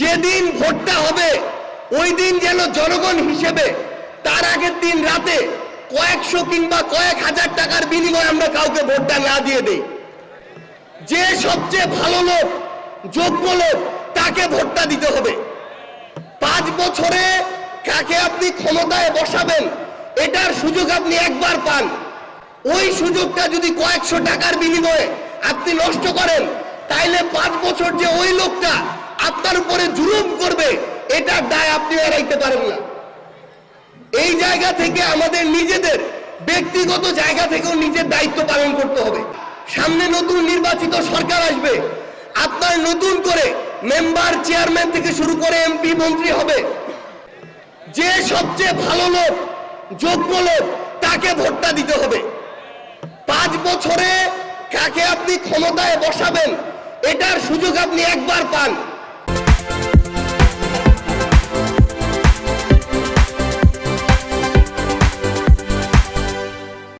যেদিন ভোটটা হবে, ওই দিন যেন জনগণ হিসেবে তার আগের দিন রাতে কয়েকশো কিংবা কয়েক হাজার টাকার বিনিময়ে আমরা কাউকে ভোটটা না দিয়ে দেই। যে সবচেয়ে ভালো লোক, যোগ্য লোক, তাকে ভোটটা দিতে হবে। পাঁচ বছরে কাকে আপনি ক্ষমতায় বসাবেন, এটার সুযোগ আপনি একবার পান। ওই সুযোগটা যদি কয়েকশো টাকার বিনিময়ে আপনি নষ্ট করেন, তাইলে পাঁচ বছর যে ওই লোকটা আপনার উপরে জুলুম করবে এটার দায় আপনি এড়াইতে পারেন না। এই জায়গা থেকে আমাদের নিজেদের, ব্যক্তিগত জায়গা থেকেও নিজের দায়িত্ব পালন করতে হবে। সামনে নতুন নির্বাচিত সরকার আসবে। আপনার নতুন করে মেম্বার, চেয়ারম্যান থেকে শুরু করে এমপি, মন্ত্রী হবে। যে সবচেয়ে ভালো লোক, যোগ্য লোক, তাকে ভোটটা দিতে হবে। পাঁচ বছরে কাকে আপনি ক্ষমতায় বসাবেন, এটার সুযোগ আপনি একবার পান।